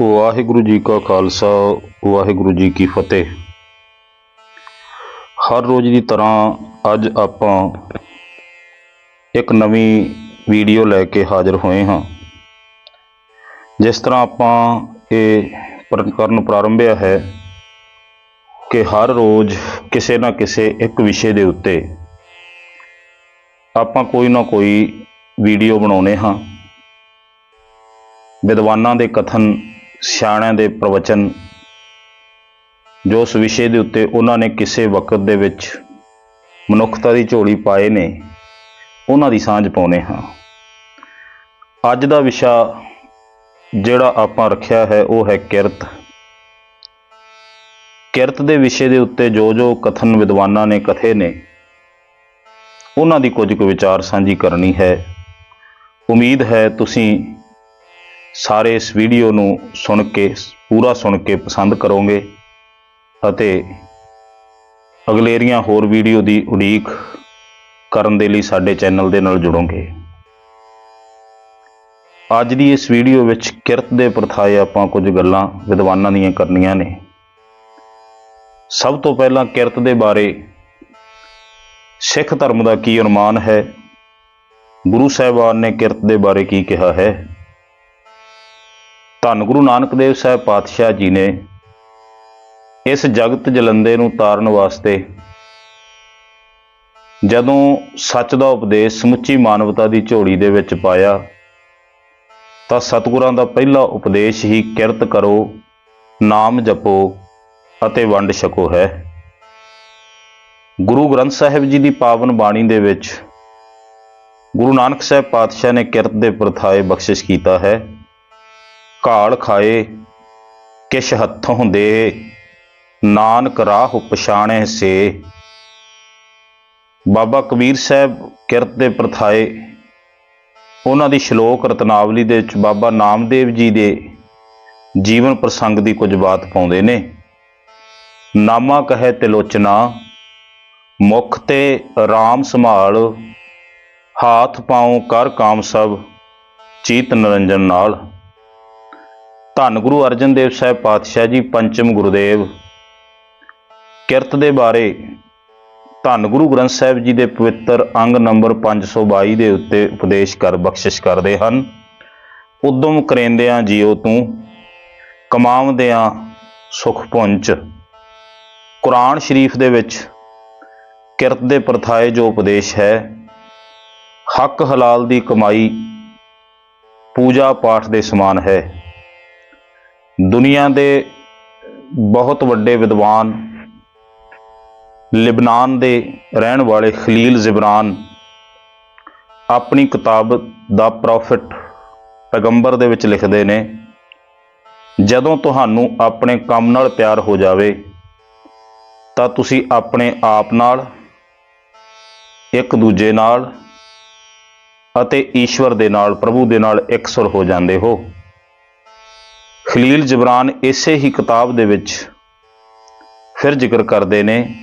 ਵਾਹਿਗੁਰੂ ਜੀ ਕਾ ਖਾਲਸਾ, ਵਾਹਿਗੁਰੂ ਜੀ ਕੀ ਫਤਿਹ। ਹਰ ਰੋਜ਼ ਦੀ ਤਰ੍ਹਾਂ ਅੱਜ ਆਪਾਂ ਇੱਕ ਨਵੀਂ ਵੀਡੀਓ ਲੈ ਕੇ ਹਾਜ਼ਰ ਹੋਏ ਹਾਂ। ਜਿਸ ਤਰ੍ਹਾਂ ਆਪਾਂ ਇਹ ਪ੍ਰਕਰਨ ਪ੍ਰਾਰੰਭਿਆ ਹੈ ਕਿ ਹਰ ਰੋਜ਼ ਕਿਸੇ ਨਾ ਕਿਸੇ ਇੱਕ ਵਿਸ਼ੇ ਦੇ ਉੱਤੇ ਆਪਾਂ ਕੋਈ ਨਾ ਕੋਈ ਵੀਡੀਓ ਬਣਾਉਨੇ ਹਾਂ। ਵਿਦਵਾਨਾਂ ਦੇ ਕਥਨ ਸਿਆਣਿਆਂ ਦੇ ਪ੍ਰਵਚਨ, ਜੋ ਉਸ ਵਿਸ਼ੇ ਦੇ ਉੱਤੇ ਉਹਨਾਂ ਨੇ ਕਿਸੇ ਵਕਤ ਦੇ ਵਿੱਚ ਮਨੁੱਖਤਾ ਦੀ ਝੋਲੀ ਪਾਏ ਨੇ, ਉਹਨਾਂ ਦੀ ਸਾਂਝ ਪਾਉਨੇ ਹਾਂ। ਅੱਜ ਦਾ ਵਿਸ਼ਾ ਜਿਹੜਾ ਆਪਾਂ ਰੱਖਿਆ ਹੈ, ਉਹ ਹੈ ਕਿਰਤ। ਕਿਰਤ ਦੇ ਵਿਸ਼ੇ ਦੇ ਉੱਤੇ ਜੋ ਜੋ ਕਥਨ ਵਿਦਵਾਨਾਂ ਨੇ ਕਥੇ ਨੇ, ਉਹਨਾਂ ਦੀ ਕੁਝ ਕੁ ਵਿਚਾਰ ਸਾਂਝੀ ਕਰਨੀ ਹੈ। ਉਮੀਦ ਹੈ ਤੁਸੀਂ ਸਾਰੇ ਇਸ ਵੀਡੀਓ ਨੂੰ ਸੁਣ ਕੇ, ਪੂਰਾ ਸੁਣ ਕੇ ਪਸੰਦ ਕਰੋਗੇ ਅਤੇ ਅਗਲੇਰੀਆਂ ਹੋਰ ਵੀਡੀਓ ਦੀ ਉਡੀਕ ਕਰਨ ਦੇ ਲਈ ਸਾਡੇ ਚੈਨਲ ਦੇ ਨਾਲ ਜੁੜੋਗੇ। ਅੱਜ ਦੀ ਇਸ ਵੀਡੀਓ ਵਿੱਚ ਕਿਰਤ ਦੇ ਪ੍ਰਥਾਏ ਆਪਾਂ ਕੁਝ ਗੱਲਾਂ ਵਿਦਵਾਨਾਂ ਦੀਆਂ ਕਰਨੀਆਂ ਨੇ। ਸਭ ਤੋਂ ਪਹਿਲਾਂ ਕਿਰਤ ਦੇ ਬਾਰੇ ਸਿੱਖ ਧਰਮ ਦਾ ਕੀ ਅਨੁਮਾਨ ਹੈ? ਗੁਰੂ ਸਾਹਿਬਾਨ ਨੇ ਕਿਰਤ ਦੇ ਬਾਰੇ ਕੀ ਕਿਹਾ ਹੈ? ਧੰਨ ਗੁਰੂ ਨਾਨਕ ਦੇਵ ਸਾਹਿਬ ਪਾਤਸ਼ਾਹ ਜੀ ਨੇ ਇਸ ਜਗਤ ਜਲੰਦੇ ਨੂੰ ਤਾਰਨ ਵਾਸਤੇ ਜਦੋਂ ਸੱਚ ਦਾ ਉਪਦੇਸ਼ ਸਮੁੱਚੀ ਮਾਨਵਤਾ ਦੀ ਝੋਲੀ ਦੇ ਵਿੱਚ ਪਾਇਆ, ਤਾਂ ਸਤਿਗੁਰਾਂ ਦਾ ਪਹਿਲਾ ਉਪਦੇਸ਼ ਹੀ ਕਿਰਤ ਕਰੋ, ਨਾਮ ਜਪੋ ਅਤੇ ਵੰਡ ਛਕੋ ਹੈ। ਗੁਰੂ ਗ੍ਰੰਥ ਸਾਹਿਬ ਜੀ ਦੀ ਪਾਵਨ ਬਾਣੀ ਦੇ ਵਿੱਚ ਗੁਰੂ ਨਾਨਕ ਸਾਹਿਬ ਪਾਤਸ਼ਾਹ ਨੇ ਕਿਰਤ ਦੇ ਪ੍ਰਥਾਏ ਬਖਸ਼ਿਸ਼ ਕੀਤਾ ਹੈ। ਕਾਲ ਖਾਏ, ਕਿਛ ਹੱਥੋਂ ਦੇ। ਨਾਨਕ ਰਾਹ ਪਛਾਣੈ ਸੇ। ਬਾਬਾ ਕਬੀਰ ਸਾਹਿਬ ਕਿਰਤ ਦੇ ਪ੍ਰਥਾਏ, ਉਹਨਾਂ ਦੀ ਸ਼ਲੋਕ ਰਤਨਾਵਲੀ ਦੇ ਵਿੱਚ ਬਾਬਾ ਨਾਮਦੇਵ ਜੀ ਦੇ ਜੀਵਨ ਪ੍ਰਸੰਗ ਦੀ ਕੁਝ ਬਾਤ ਪਾਉਂਦੇ ਨੇ। ਨਾਮਾ ਕਹੈ ਤਿਲੋਚਨਾ, ਮੁਖ ਤੇ RAM ਸੰਭਾਲ, ਹਾਥ ਪਾਉ ਕਰ ਕਾਮ ਸਭ, ਚੀਤ ਨਿਰੰਜਨ ਨਾਲ। ਧੰਨ ਗੁਰੂ ਅਰਜਨ ਦੇਵ ਸਾਹਿਬ ਪਾਤਸ਼ਾਹ ਜੀ, ਪੰਚਮ ਗੁਰਦੇਵ। ਕਿਰਤ ਦੇ ਬਾਰੇ ਧੰਨ ਗੁਰੂ ਗ੍ਰੰਥ ਸਾਹਿਬ ਜੀ ਦੇ ਪਵਿੱਤਰ ਅੰਗ ਨੰਬਰ 522 ਦੇ ਉੱਤੇ ਉਪਦੇਸ਼ ਕਰ ਬਖਸ਼ਿਸ਼ ਕਰਦੇ ਹਨ। ਉਦਮ ਕਰੇਂਦਿਆਂ ਜੀਓ ਤੂੰ ਕਮਾਵਦਿਆਂ ਸੁਖ ਪੁੰਚ। ਕੁਰਾਨ ਸ਼ਰੀਫ ਦੇ ਵਿੱਚ ਕਿਰਤ ਦੇ ਪ੍ਰਥਾਏ ਜੋ ਉਪਦੇਸ਼ ਹੈ, ਹੱਕ ਹਲਾਲ ਦੀ ਕਮਾਈ ਪੂਜਾ ਪਾਠ ਦੇ ਸਮਾਨ ਹੈ। ਦੁਨੀਆ ਦੇ ਬਹੁਤ ਵੱਡੇ ਵਿਦਵਾਨ ਲਿਬਨਾਨ ਦੇ ਰਹਿਣ ਵਾਲੇ ਖਲੀਲ ਜ਼ਿਬਰਾਨ ਆਪਣੀ ਕਿਤਾਬ ਦਾ ਪ੍ਰੋਫਿਟ ਪੈਗੰਬਰ ਦੇ ਵਿੱਚ ਲਿਖਦੇ ਨੇ, ਜਦੋਂ ਤੁਹਾਨੂੰ ਆਪਣੇ ਕੰਮ ਨਾਲ ਪਿਆਰ ਹੋ ਜਾਵੇ, ਤਾਂ ਤੁਸੀਂ ਆਪਣੇ ਆਪ ਨਾਲ, ਇੱਕ ਦੂਜੇ ਨਾਲ ਅਤੇ ਈਸ਼ਵਰ ਦੇ ਨਾਲ, ਪ੍ਰਭੂ ਦੇ ਨਾਲ ਇਕਸੁਰ ਹੋ ਜਾਂਦੇ ਹੋ। ਖਲੀਲ ਜਬਰਾਨ ਇਸੇ ਹੀ ਕਿਤਾਬ ਦੇ ਵਿੱਚ ਫਿਰ ਜ਼ਿਕਰ ਕਰਦੇ ਨੇ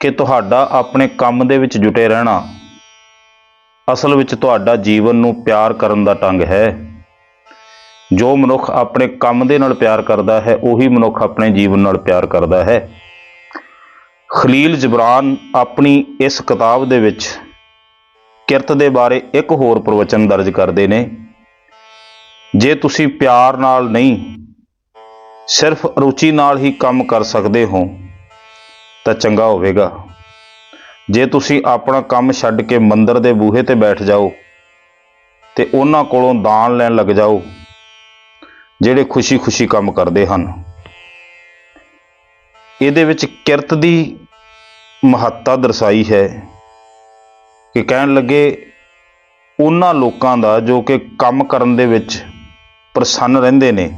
ਕਿ ਤੁਹਾਡਾ ਆਪਣੇ ਕੰਮ ਦੇ ਵਿੱਚ ਜੁਟੇ ਰਹਿਣਾ ਅਸਲ ਵਿੱਚ ਤੁਹਾਡਾ ਜੀਵਨ ਨੂੰ ਪਿਆਰ ਕਰਨ ਦਾ ਢੰਗ ਹੈ। ਜੋ ਮਨੁੱਖ ਆਪਣੇ ਕੰਮ ਦੇ ਨਾਲ ਪਿਆਰ ਕਰਦਾ ਹੈ, ਉਹੀ ਮਨੁੱਖ ਆਪਣੇ ਜੀਵਨ ਨਾਲ ਪਿਆਰ ਕਰਦਾ ਹੈ। ਖਲੀਲ ਜਬਰਾਨ ਆਪਣੀ ਇਸ ਕਿਤਾਬ ਦੇ ਵਿੱਚ ਕਿਰਤ ਦੇ ਬਾਰੇ ਇੱਕ ਹੋਰ ਪ੍ਰਵਚਨ ਦਰਜ ਕਰਦੇ ਨੇ। ਜੇ ਤੁਸੀਂ ਪਿਆਰ ਨਾਲ ਨਹੀਂ, ਸਿਰਫ ਰੁਚੀ ਨਾਲ ਹੀ ਕੰਮ ਕਰ ਸਕਦੇ ਹੋ, ਤਾਂ ਚੰਗਾ ਹੋਵੇਗਾ। ਜੇ ਤੁਸੀਂ ਆਪਣਾ ਕੰਮ ਛੱਡ ਕੇ ਮੰਦਰ ਦੇ ਬੂਹੇ ਤੇ ਬੈਠ ਜਾਓ ਤੇ ਉਹਨਾਂ ਕੋਲੋਂ ਦਾਨ ਲੈਣ ਲੱਗ ਜਾਓ, ਜਿਹੜੇ ਖੁਸ਼ੀ-ਖੁਸ਼ੀ ਕੰਮ ਕਰਦੇ ਹਨ। ਇਹਦੇ ਵਿੱਚ ਕਿਰਤ ਦੀ ਮਹੱਤਤਾ ਦਰਸਾਈ ਹੈ ਕਿ ਕਹਿਣ ਲੱਗੇ, ਉਹਨਾਂ ਲੋਕਾਂ ਦਾ ਜੋ ਕਿ ਕੰਮ ਕਰਨ ਦੇ ਵਿੱਚ ਪ੍ਰਸੰਨ ਰਹਿੰਦੇ ਨੇ।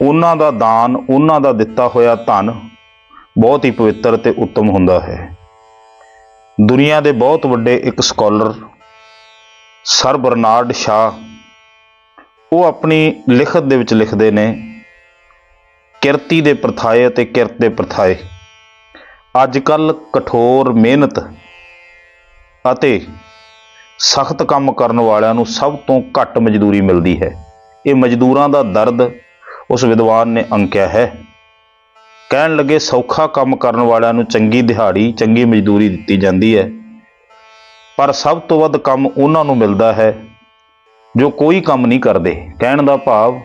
ਉਹਨਾਂ ਦਾ ਦਾਨ, ਉਹਨਾਂ ਦਾ ਦਿੱਤਾ ਹੋਇਆ ਧਨ ਬਹੁਤ ਹੀ ਪਵਿੱਤਰ ਤੇ ਉੱਤਮ ਹੁੰਦਾ ਹੈ। ਦੁਨੀਆ ਦੇ ਬਹੁਤ ਵੱਡੇ ਇੱਕ ਸਕਾਲਰ, ਸਰ ਬਰਨਾਰਡ ਸ਼ਾ ਉਹ ਆਪਣੀ ਲਿਖਤ ਦੇ ਵਿੱਚ ਲਿਖਦੇ ਨੇ, ਕਿਰਤੀ ਦੇ ਪ੍ਰਥਾਏ ਅਤੇ ਕਿਰਤ ਦੇ ਪ੍ਰਥਾਏ। ਅੱਜ ਕੱਲ ਕਠੋਰ ਮਿਹਨਤ ਅਤੇ ਸਖਤ ਕੰਮ ਕਰਨ ਵਾਲਿਆਂ ਨੂੰ ਸਭ ਤੋਂ ਘੱਟ ਮਜ਼ਦੂਰੀ ਮਿਲਦੀ ਹੈ। ਇਹ ਮਜ਼ਦੂਰਾਂ ਦਾ ਦਰਦ ਉਸ ਵਿਦਵਾਨ ਨੇ ਅੰਕਿਆ ਹੈ। ਕਹਿਣ ਲੱਗੇ, ਸੌਖਾ ਕੰਮ ਕਰਨ ਵਾਲਿਆਂ ਨੂੰ ਚੰਗੀ ਦਿਹਾੜੀ, ਚੰਗੀ ਮਜ਼ਦੂਰੀ ਦਿੱਤੀ ਜਾਂਦੀ ਹੈ। ਪਰ ਸਭ ਤੋਂ ਵੱਧ ਕੰਮ ਉਹਨਾਂ ਨੂੰ ਮਿਲਦਾ ਹੈ, ਜੋ ਕੋਈ ਕੰਮ ਨਹੀਂ ਕਰਦੇ। ਕਹਿਣ ਦਾ ਭਾਵ,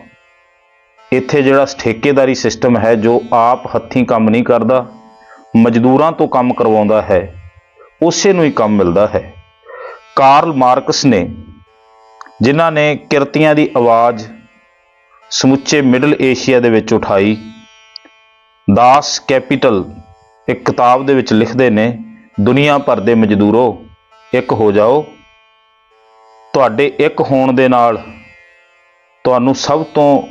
ਇੱਥੇ ਜਿਹੜਾ ਠੇਕੇਦਾਰੀ ਸਿਸਟਮ ਹੈ, ਜੋ ਆਪ ਹੱਥੀਂ ਕੰਮ ਨਹੀਂ ਕਰਦਾ, ਮਜ਼ਦੂਰਾਂ ਤੋਂ ਕੰਮ ਕਰਵਾਉਂਦਾ ਹੈ, ਉਸੇ ਨੂੰ ਹੀ ਕੰਮ ਮਿਲਦਾ ਹੈ। ਕਾਰਲ ਮਾਰਕਸ ਨੇ ਜਿਨ੍ਹਾਂ ਨੇ ਕਿਰਤੀਆਂ ਦੀ ਆਵਾਜ਼ ਸਮੁੱਚੇ ਮਿਡਲ ਏਸ਼ੀਆ ਦੇ ਵਿੱਚ ਉਠਾਈ। ਦਾਸ ਕੈਪੀਟਲ ਇੱਕ ਕਿਤਾਬ ਦੇ ਵਿੱਚ ਲਿਖਦੇ ਨੇ, ਦੁਨੀਆ ਭਰ ਦੇ ਮਜ਼ਦੂਰੋ, ਇੱਕ ਹੋ ਜਾਓ। ਤੁਹਾਡੇ ਇੱਕ ਹੋਣ ਦੇ ਨਾਲ ਤੁਹਾਨੂੰ ਸਭ ਤੋਂ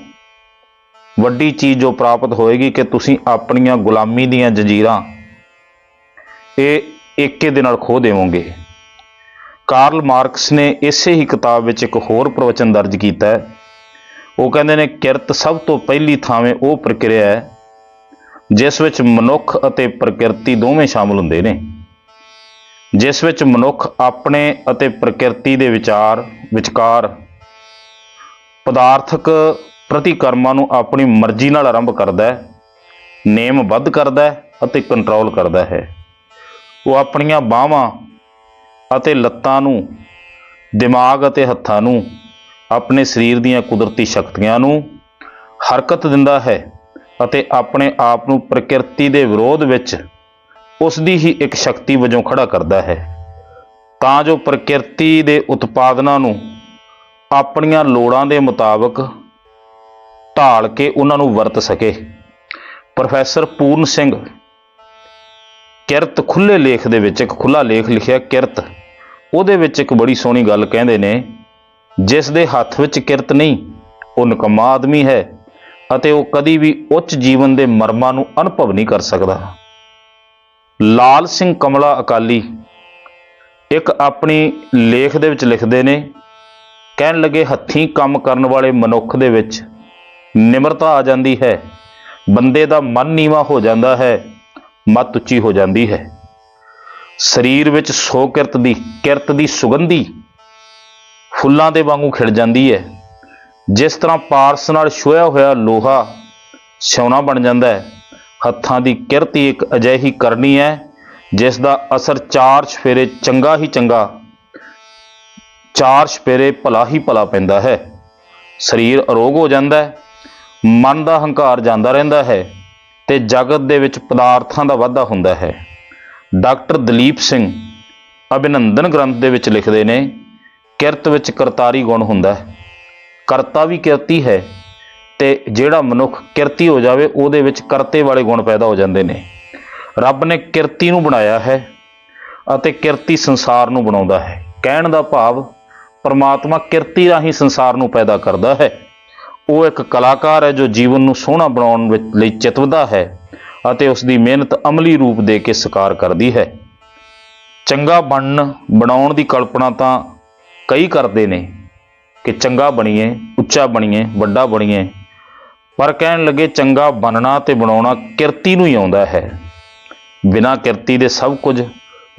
ਵੱਡੀ ਚੀਜ਼ ਜੋ ਪ੍ਰਾਪਤ ਹੋਏਗੀ ਕਿ ਤੁਸੀਂ ਆਪਣੀਆਂ ਗੁਲਾਮੀ ਦੀਆਂ ਜੰਜੀਰਾਂ ਇਹ ਏਕੇ ਦੇ ਨਾਲ ਖੋ ਦੇਵੋਗੇ। ਕਾਰਲ ਮਾਰਕਸ ਨੇ ਇਸੇ ਹੀ ਕਿਤਾਬ ਵਿੱਚ ਇੱਕ ਹੋਰ ਪ੍ਰਵਚਨ ਦਰਜ ਕੀਤਾ ਹੈ। ਉਹ ਕਹਿੰਦੇ ਨੇ, ਕਿਰਤ ਸਭ ਤੋਂ ਪਹਿਲੀ ਥਾਵੇਂ ਉਹ ਪ੍ਰਕਿਰਿਆ ਹੈ, ਜਿਸ ਵਿੱਚ ਮਨੁੱਖ ਅਤੇ ਪ੍ਰਕਿਰਤੀ ਦੋਵੇਂ ਸ਼ਾਮਲ ਹੁੰਦੇ ਨੇ। ਜਿਸ ਵਿੱਚ ਮਨੁੱਖ ਆਪਣੇ ਅਤੇ ਪ੍ਰਕਿਰਤੀ ਦੇ ਵਿਚਾਰ, ਵਿਚਕਾਰ ਪਦਾਰਥਕ ਪ੍ਰਤੀਕਰਮਾਂ ਨੂੰ ਆਪਣੀ ਮਰਜ਼ੀ ਨਾਲ ਆਰੰਭ ਕਰਦਾ ਹੈ ਨੇਮਬੱਧ ਕਰਦਾ ਹੈ ਅਤੇ ਕੰਟਰੋਲ ਕਰਦਾ ਹੈ। ਉਹ ਆਪਣੀਆਂ ਬਾਹਾਂ ਅਤੇ ਲੱਤਾਂ ਨੂੰ, ਦਿਮਾਗ ਅਤੇ ਹੱਥਾਂ ਨੂੰ, ਆਪਣੇ ਸਰੀਰ ਦੀਆਂ ਕੁਦਰਤੀ ਸ਼ਕਤੀਆਂ ਨੂੰ ਹਰਕਤ ਦਿੰਦਾ ਹੈ ਅਤੇ ਆਪਣੇ ਆਪ ਨੂੰ ਪ੍ਰਕਿਰਤੀ ਦੇ ਵਿਰੋਧ ਵਿੱਚ ਉਸ ਦੀ ਹੀ ਇੱਕ ਸ਼ਕਤੀ ਵਜੋਂ ਖੜਾ ਕਰਦਾ ਹੈ। ਤਾਂ ਜੋ ਪ੍ਰਕਿਰਤੀ ਦੇ ਉਤਪਾਦਨਾਂ ਨੂੰ ਆਪਣੀਆਂ ਲੋੜਾਂ ਦੇ ਮੁਤਾਬਕ ਢਾਲ ਕੇ ਉਹਨਾਂ ਨੂੰ ਵਰਤ ਸਕੇ। ਪ੍ਰੋਫੈਸਰ ਪੂਰਨ ਸਿੰਘ ਕਿਰਤ ਖੁੱਲੇ ਲੇਖ ਦੇ ਵਿੱਚ ਇੱਕ ਖੁੱਲਾ ਲੇਖ ਲਿਖਿਆ, ਕਿਰਤ ਉਹਦੇ ਵਿੱਚ ਇੱਕ ਬੜੀ ਸੋਹਣੀ ਗੱਲ ਕਹਿੰਦੇ ਨੇ, ਜਿਸ ਦੇ ਹੱਥ ਵਿੱਚ ਕਿਰਤ ਨਹੀਂ, ਉਹ ਨਿਕੰਮਾ ਆਦਮੀ ਹੈ ਅਤੇ ਉਹ ਕਦੀ ਵੀ ਉੱਚ ਜੀਵਨ ਦੇ ਮਰਮਾਂ ਨੂੰ ਅਨੁਭਵ ਨਹੀਂ ਕਰ ਸਕਦਾ। ਲਾਲ ਸਿੰਘ ਕਮਲਾ ਅਕਾਲੀ ਇੱਕ ਆਪਣੀ ਲੇਖ ਦੇ ਵਿੱਚ ਲਿਖਦੇ ਨੇ, ਕਹਿਣ ਲੱਗੇ ਹੱਥੀਂ ਕੰਮ ਕਰਨ ਵਾਲੇ ਮਨੁੱਖ ਦੇ ਵਿੱਚ ਨਿਮਰਤਾ ਆ ਜਾਂਦੀ ਹੈ, ਬੰਦੇ ਦਾ ਮਨ ਨੀਵਾ ਹੋ ਜਾਂਦਾ ਹੈ, ਮਤ ਉੱਚੀ ਹੋ ਜਾਂਦੀ ਹੈ। ਸਰੀਰ ਵਿੱਚ ਸੋ ਕਿਰਤ ਦੀ ਕਿਰਤ ਦੀ ਸੁਗੰਧੀ ਫੁੱਲਾਂ ਦੇ ਵਾਂਗੂ ਖਿੜ ਜਾਂਦੀ ਹੈ। ਜਿਸ ਤਰ੍ਹਾਂ ਪਾਰਸ ਨਾਲ ਛੋਇਆ ਹੋਇਆ ਲੋਹਾ ਸਿਉਣਾ ਬਣ ਜਾਂਦਾ ਹੈ, ਹੱਥਾਂ ਦੀ ਕਿਰਤੀ ਇੱਕ ਅਜਿਹੀ ਕਰਨੀ ਹੈ, ਜਿਸ ਦਾ ਅਸਰ ਚਾਰ ਛਫੇਰੇ ਚੰਗਾ ਹੀ ਚੰਗਾ, ਚਾਰ ਸਫੇਰੇ ਭਲਾ ਹੀ ਭਲਾ ਪੈਂਦਾ ਹੈ। ਸਰੀਰ ਅਰੋਗ ਹੋ ਜਾਂਦਾ ਹੈ, ਮਨ ਦਾ ਹੰਕਾਰ ਜਾਂਦਾ ਰਹਿੰਦਾ ਹੈ ਤੇ ਜਗਤ ਦੇ ਵਿੱਚ ਪਦਾਰਥਾਂ ਦਾ ਵਾਧਾ ਹੁੰਦਾ ਹੈ। ਡਾਕਟਰ ਦਲੀਪ ਸਿੰਘ ਅਭਿਨੰਦਨ ਗ੍ਰੰਥ ਦੇ ਵਿੱਚ ਲਿਖਦੇ ਨੇ, ਕਿਰਤ ਵਿੱਚ ਕਰਤਾਰੀ ਗੁਣ ਹੁੰਦਾ ਹੈ। ਕਰਤਾ ਵੀ ਕਿਰਤੀ ਹੈ ਤੇ ਜਿਹੜਾ ਮਨੁੱਖ ਕਿਰਤੀ ਹੋ ਜਾਵੇ, ਉਹਦੇ ਵਿੱਚ ਕਰਤੇ ਵਾਲੇ ਗੁਣ ਪੈਦਾ ਹੋ ਜਾਂਦੇ ਨੇ। ਰੱਬ ਨੇ ਕਿਰਤੀ ਨੂੰ ਬਣਾਇਆ ਹੈ ਅਤੇ ਕਿਰਤੀ ਸੰਸਾਰ ਨੂੰ ਬਣਾਉਂਦਾ ਹੈ। ਕਹਿਣ ਦਾ ਭਾਵ, ਪਰਮਾਤਮਾ ਕਿਰਤੀ ਰਾਹੀਂ ਸੰਸਾਰ ਨੂੰ ਪੈਦਾ ਕਰਦਾ ਹੈ। ਉਹ ਇੱਕ ਕਲਾਕਾਰ ਹੈ ਜੋ ਜੀਵਨ ਨੂੰ ਸੋਹਣਾ ਬਣਾਉਣ ਵਿੱਚ ਲਈ ਚਿਤਵਦਾ ਹੈ। ਅਤੇ ਉਸ ਦੀ ਮਿਹਨਤ ਅਮਲੀ ਰੂਪ ਦੇ ਕੇ ਸਾਕਾਰ ਕਰਦੀ ਹੈ। ਚੰਗਾ ਬਣਨ, ਬਣਾਉਣ ਦੀ ਕਲਪਨਾ ਤਾਂ ਕਈ ਕਰਦੇ ਨੇ ਕਿ ਚੰਗਾ ਬਣੀਏ, ਉੱਚਾ ਬਣੀਏ, ਵੱਡਾ ਬਣੀਏ, ਪਰ ਕਹਿਣ ਲੱਗੇ ਚੰਗਾ ਬਣਨਾ ਤੇ ਬਣਾਉਣਾ ਕਿਰਤੀ ਨੂੰ ਹੀ ਆਉਂਦਾ ਹੈ। ਬਿਨਾਂ ਕਿਰਤੀ ਦੇ ਸਭ ਕੁਝ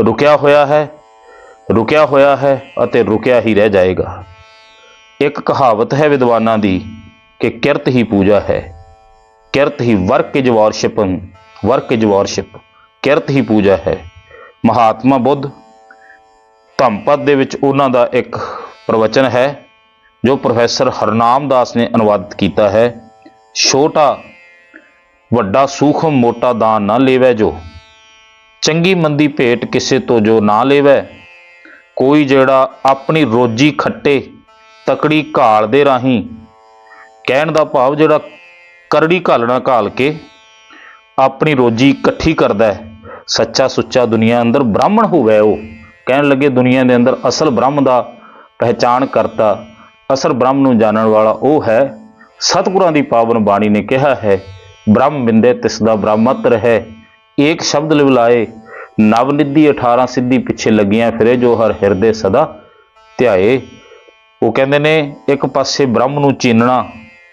ਰੁਕਿਆ ਹੋਇਆ ਹੈ, ਰੁਕਿਆ ਹੋਇਆ ਹੈ ਅਤੇ ਰੁਕਿਆ ਹੀ ਰਹਿ ਜਾਏਗਾ। ਇੱਕ ਕਹਾਵਤ ਹੈ ਵਿਦਵਾਨਾਂ ਦੀ ਕਿ ਕਿਰਤ ਹੀ ਪੂਜਾ ਹੈ, ਕਿਰਤ ਹੀ work is worship work is worship, ਕਿਰਤ ਹੀ ਪੂਜਾ ਹੈ। ਮਹਾਤਮਾ ਬੁੱਧ ਧੰਮਪਦ ਦੇ ਵਿੱਚ ਉਹਨਾਂ ਦਾ ਇੱਕ ਪ੍ਰਵਚਨ ਹੈ, ਜੋ ਪ੍ਰੋਫੈਸਰ ਹਰਨਾਮ ਦਾਸ ਨੇ ਅਨੁਵਾਦਿਤ ਕੀਤਾ ਹੈ, ਛੋਟਾ ਵੱਡਾ ਸੂਖਮ ਮੋਟਾ ਦਾਨ ਨਾ ਲੇਵੈ ਜੋ, ਚੰਗੀ ਮੰਦੀ ਭੇਟ ਕਿਸੇ ਤੋਂ ਜੋ ਨਾ ਲੇਵੈ। ਕੋਈ ਜਿਹੜਾ ਆਪਣੀ ਰੋਜੀ ਖੱਟੇ ਤਕੜੀ ਘਾਲ ਦੇ ਰਾਹੀਂ ਕਹਿਣ ਦਾ ਭਾਵ ਜਿਹੜਾ ਕਰੜੀ ਘਾਲਣਾ ਘਾਲ ਕੇ ਆਪਣੀ ਰੋਜੀ ਇਕੱਠੀ ਕਰਦਾ ਹੈ। ਸੱਚਾ ਸੁੱਚਾ ਦੁਨੀਆ ਅੰਦਰ ਬ੍ਰਾਹਮਣ ਹੋਵੇ ਉਹ। ਕਹਿਣ ਲੱਗੇ ਦੁਨੀਆ ਦੇ ਅੰਦਰ ਅਸਲ ਬ੍ਰਹਮ ਦਾ ਪਹਿਚਾਨ ਕਰਤਾ, ਅਸਲ ਬ੍ਰਹਮ ਨੂੰ ਜਾਣਨ ਵਾਲਾ ਉਹ ਹੈ। ਸਤਿਗੁਰਾਂ ਦੀ ਪਾਵਨ ਬਾਣੀ ਨੇ ਕਿਹਾ ਹੈ, ਬ੍ਰਹਮ ਬਿੰਦੇ ਤਿਸ ਦਾ ਬ੍ਰਹਮਤ ਹੈ ਏਕ ਸ਼ਬਦ ਲਿਵਲਾਏ, ਨਵ ਨਿਧੀ 18 ਸਿੱਧੀ ਪਿੱਛੇ ਲੱਗੀਆਂ ਫਿਰੇ ਜੋ ਹਰ ਹਿਰਦੇ ਸਦਾ ਧਿਆਏ। ਉਹ ਕਹਿੰਦੇ ਨੇ, ਇੱਕ ਪਾਸੇ ਬ੍ਰਹਮ ਨੂੰ ਚੀਨਣਾ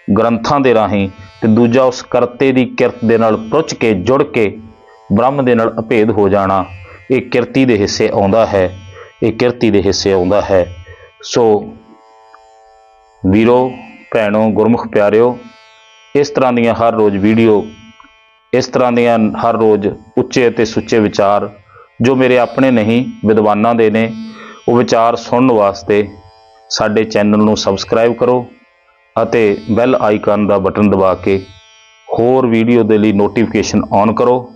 ਗ੍ਰੰਥਾਂ ਦੇ ਰਾਹੀਂ ਤੇ ਦੂਜਾ ਉਸ ਕਰਤੇ ਦੀ ਕਿਰਤ ਦੇ ਨਾਲ ਪੁੱਛ ਕੇ, ਜੁੜ ਕੇ ਬ੍ਰਹਮ ਦੇ ਨਾਲ ਅਭੇਦ ਹੋ ਜਾਣਾ, ਇਹ ਕਿਰਤੀ ਦੇ ਹਿੱਸੇ ਆਉਂਦਾ ਹੈ, ਇਹ ਕਿਰਤੀ ਦੇ ਹਿੱਸੇ ਆਉਂਦਾ ਹੈ। ਸੋ ਵੀਰੋ, ਭੈਣੋ, ਗੁਰਮੁਖ ਪਿਆਰਿਓ, ਇਸ ਤਰ੍ਹਾਂ ਦੀਆਂ ਹਰ ਰੋਜ਼ ਵੀਡੀਓ, ਇਸ ਤਰ੍ਹਾਂ ਦੀਆਂ ਹਰ ਰੋਜ਼ ਉੱਚੇ ਅਤੇ ਸੁੱਚੇ ਵਿਚਾਰ, ਜੋ ਮੇਰੇ ਆਪਣੇ ਨਹੀਂ, ਵਿਦਵਾਨਾਂ ਦੇ ਨੇ, ਉਹ ਵਿਚਾਰ ਸੁਣਨ ਵਾਸਤੇ ਸਾਡੇ ਚੈਨਲ ਨੂੰ ਸਬਸਕ੍ਰਾਈਬ ਕਰੋ ਅਤੇ ਬੈਲ ਆਈਕਨ ਦਾ ਬਟਨ ਦਬਾ ਕੇ ਹੋਰ ਵੀਡੀਓ ਦੇ ਲਈ ਨੋਟੀਫਿਕੇਸ਼ਨ ਔਨ ਕਰੋ।